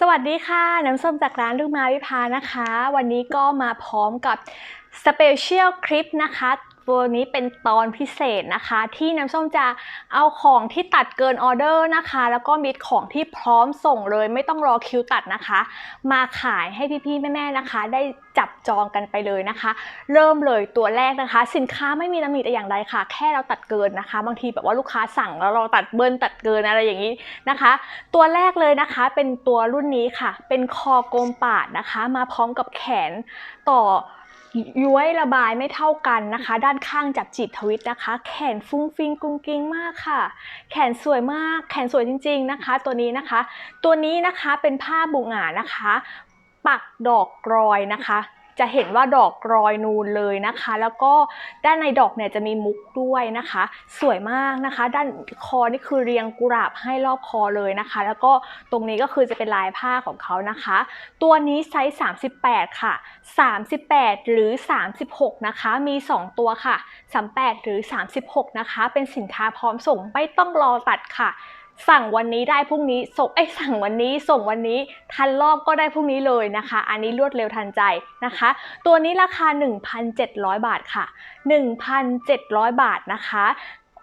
สวัสดีค่ะ น้ำส้มจากร้านลูกไม้วิพานะคะ วันนี้ก็มาพร้อมกับสเปเชียลคลิปนะคะ ตัวนี้เป็นตอนพิเศษนะคะ ที่น้ำส้มจะเอาของที่ตัดเกินออเดอร์นะคะ แล้วก็มีของที่พร้อมส่งเลย ไม่ต้องรอคิวตัดนะคะ มาขายให้พี่ๆแม่ๆนะคะ ได้จับจองกันไปเลยนะคะ เริ่มเลยตัวแรกนะคะ สินค้าไม่มีตำหนิแต่อย่างใดค่ะ แค่เราตัดเกินนะคะ บางทีแบบว่าลูกค้าสั่งแล้วเราตัดเบิ้ลตัดเกินอะไรอย่างนี้นะคะ ตัวแรกเลยนะคะเป็นตัวรุ่นนี้ค่ะ เป็นคอกลมปาดนะคะ มาพร้อมกับแขนต่อ ย้วยระบายไม่เท่ากันนะคะ ด้านข้างจับจีบทวิตนะคะ แขนฟุ้งฟิงกุ้งกิ้งมากค่ะ แขนสวยมาก แขนสวยจริง ๆนะคะ ตัวนี้นะคะ ตัวนี้นะคะเป็นผ้าบุงหงานะคะ ปักดอกกรอยนะคะ จะเห็นว่าดอกรอยนูนเลยนะคะ แล้วก็ด้านในดอกเนี่ยจะมีมุกด้วยนะคะ สวยมากนะคะ ด้านคอนี่คือเรียงกุหลาบให้รอบคอเลยนะคะ แล้วก็ตรงนี้ก็คือจะเป็นลายผ้าของเขานะคะ ตัวนี้ไซส์ 38 ค่ะ 38 หรือ 36 นะคะ มี 2 ตัวค่ะ 38 หรือ 36 นะคะ เป็นสินค้าพร้อมส่งไม่ต้องรอตัดค่ะ สั่งวันนี้ได้พรุ่งนี้ส่งเอ้สั่งวันนี้ส่งวันนี้ทันรอบก็ได้พรุ่งนี้เลยนะคะ อันนี้รวดเร็วทันใจนะคะ ตัวนี้ราคา 1,700 บาทค่ะ 1,700 บาทนะคะ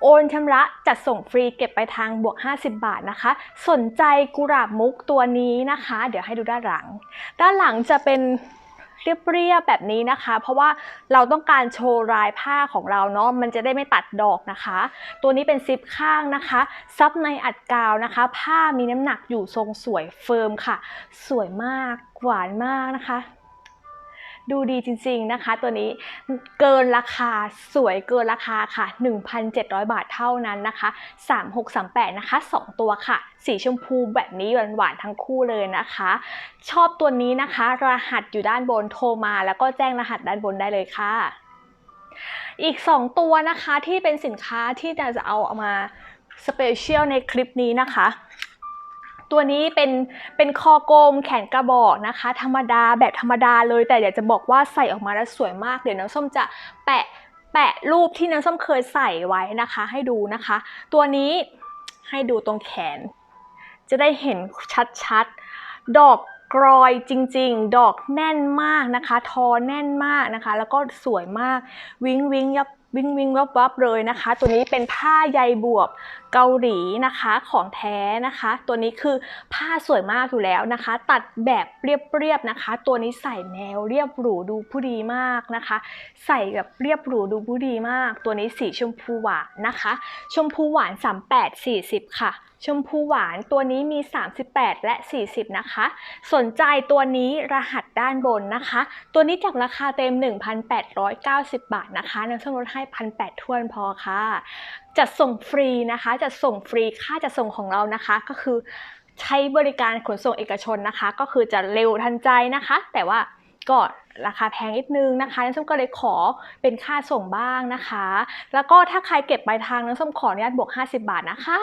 โอนชำระจัดส่งฟรีเก็บไปทางบวก 50 บาทนะคะ สนใจกุหลาบมุกตัวนี้นะคะ เดี๋ยวให้ดูด้านหลัง ด้านหลังจะเป็น เรียบๆแบบนี้นะคะ เพราะว่าเราต้องการโชว์ลายผ้าของเราเนาะมันจะได้ไม่ตัดดอกนะคะ ตัวนี้เป็นซิปข้างนะคะ ซับในอัดกาวนะคะ ผ้ามีน้ำหนักอยู่ทรงสวยเฟิร์มค่ะ สวยมากหวานมากนะคะ ดูดีจริงๆนะคะ ตัวนี้เกินราคาสวยเกินราคาค่ะ 1,700 บาทเท่านั้นนะคะ 3638 นะคะ 2 ตัวค่ะ สีชมพูแบบนี้หวานๆทั้งคู่เลยนะคะ ชอบตัวนี้นะคะ รหัสอยู่ด้านบนโทรมา แล้วก็แจ้งรหัสด้านบนได้เลยค่ะ อีก 2 ตัวนะคะที่เป็นสินค้าที่จะเอาเอามาสเปเชียลในคลิปนี้นะคะ ตัวนี้เป็นเป็นคอกลมแขนกระบอกนะคะ ธรรมดาแบบธรรมดาเลยแต่อยากจะบอกว่าใส่ออกมาแล้วสวยมากเดี๋ยวน้ำส้มจะแปะแปะรูปที่น้ำส้มเคยใส่ไว้นะคะ ให้ดูนะคะ ตัวนี้ให้ดูตรงแขน จะได้เห็นชัดๆ ดอกกรอยจริงๆ ดอกแน่นมากนะคะ ทอแน่นมากนะคะ แล้วก็สวยมากวิ้งวิ้งยับ วิงวิงวับวับเลยนะคะ ตัวนี้เป็นผ้าใยบวบเกาหลีนะคะของแท้นะคะ ตัวนี้คือผ้าสวยมากอยู่แล้วนะคะ ตัดแบบเรียบๆนะคะ ตัวนี้ใส่แนวเรียบหรูดูผู้ดีมากนะคะ ใส่แบบเรียบหรูดูผู้ดีมาก ตัวนี้สีชมพูหวานนะคะ ชมพูหวาน 38 40 ค่ะ ชมพูหวานตัวนี้มี 38 และ 40 นะคะ สนใจตัวนี้รหัสด้านบนนะคะ ตัวนี้จากราคาเต็ม 1,890 บาทนะคะน้ำส้มลดให้ 1,800ทวนพอค่ะ จัดส่งฟรีนะคะ จัดส่งฟรีค่าจัดส่งของเรานะคะก็คือใช้บริการขนส่งเอกชนนะคะ ก็คือจะเร็วทันใจนะคะ แต่ว่าก็ราคาแพงนิดนึงนะคะน้ำส้มก็เลยขอเป็นค่าส่งบ้างนะคะ แล้วก็ถ้าใครเก็บปลายทางน้ำส้มขออนุญาตบวก 50 บาทนะคะ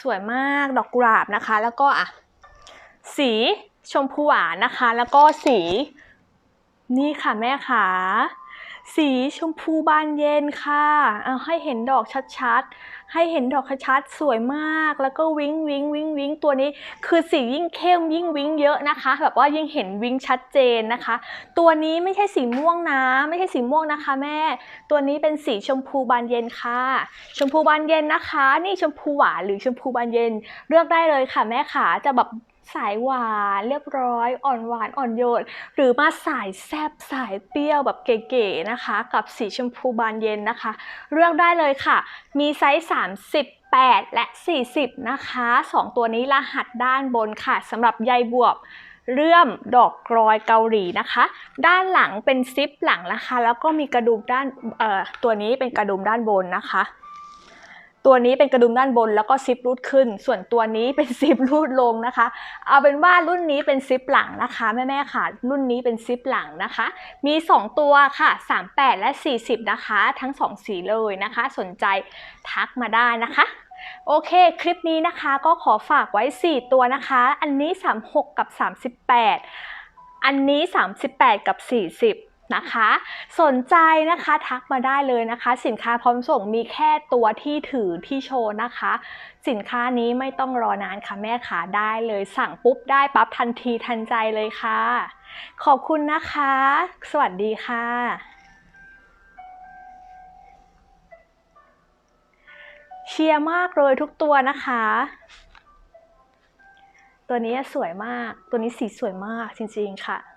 สวยมากดอกกุหลาบนะคะ แล้วก็อะสีชมพูหวานนะคะ แล้วก็สี นี่ค่ะแม่ขา สีชมพูบานเย็นค่ะเอาให้เห็นดอกชัดๆ ให้เห็นดอกชัดๆ สวยมาก แล้วก็วิงวิงวิงวิงตัวนี้ คือสียิ่งเข้มยิ่งวิงเยอะนะคะ แบบว่ายิ่งเห็นวิงชัดเจนนะคะ ตัวนี้ไม่ใช่สีม่วงนะ ไม่ใช่สีม่วงนะคะแม่ ตัวนี้เป็นสีชมพูบานเย็นค่ะ ชมพูบานเย็นนะคะ นี่ชมพูหวานหรือชมพูบานเย็น เลือกได้เลยค่ะแม่ขาจะแบบ สายหวานเรียบร้อย อ่อนหวานอ่อนโยน หรือมาสายแซบสายเปรี้ยวแบบเก๋ๆนะคะ กับสีชมพูบานเย็นนะคะ เลือกได้เลยค่ะ มีไซส์38และ 40 นะคะ 2 ตัวนี้รหัสด้านบนค่ะสำหรับใยบวบเรื่อมดอกกรอยเกาหลีนะคะ ด้านหลังเป็นซิปหลังนะคะ แล้วก็มีกระดุมด้านเอ่อตัวนี้เป็นกระดุมด้านบนนะคะ ตัวนี้เป็นกระดุมด้านบนแล้วก็ซิปรูดขึ้น ส่วนตัวนี้เป็นซิปรูดลงนะคะ เอาเป็นว่ารุ่นนี้เป็นซิปหลังนะคะแม่ๆค่ะ รุ่นนี้เป็นซิปหลังนะคะ มี 2 ตัวค่ะ 38 และ 40 นะคะ ทั้ง 2 สีเลยนะคะ สนใจทักมาได้นะคะโอเค คลิปนี้นะคะก็ขอฝากไว้ 4 ตัวนะคะ อันนี้ 36 กับ 38 อันนี้ 38 กับ 40 นะคะ สนใจนะคะทักมาได้เลยนะคะ สินค้าพร้อมส่งมีแค่ตัวที่ถือที่โชว์นะคะ สินค้านี้ไม่ต้องรอนานค่ะแม่ขาได้เลยสั่งปุ๊บได้ปั๊บทันทีทันใจเลยค่ะ ขอบคุณนะคะ สวัสดีค่ะเชียร์มากเลยทุกตัวนะคะ ตัวนี้สวยมาก ตัวนี้สีสวยมากจริงๆค่ะ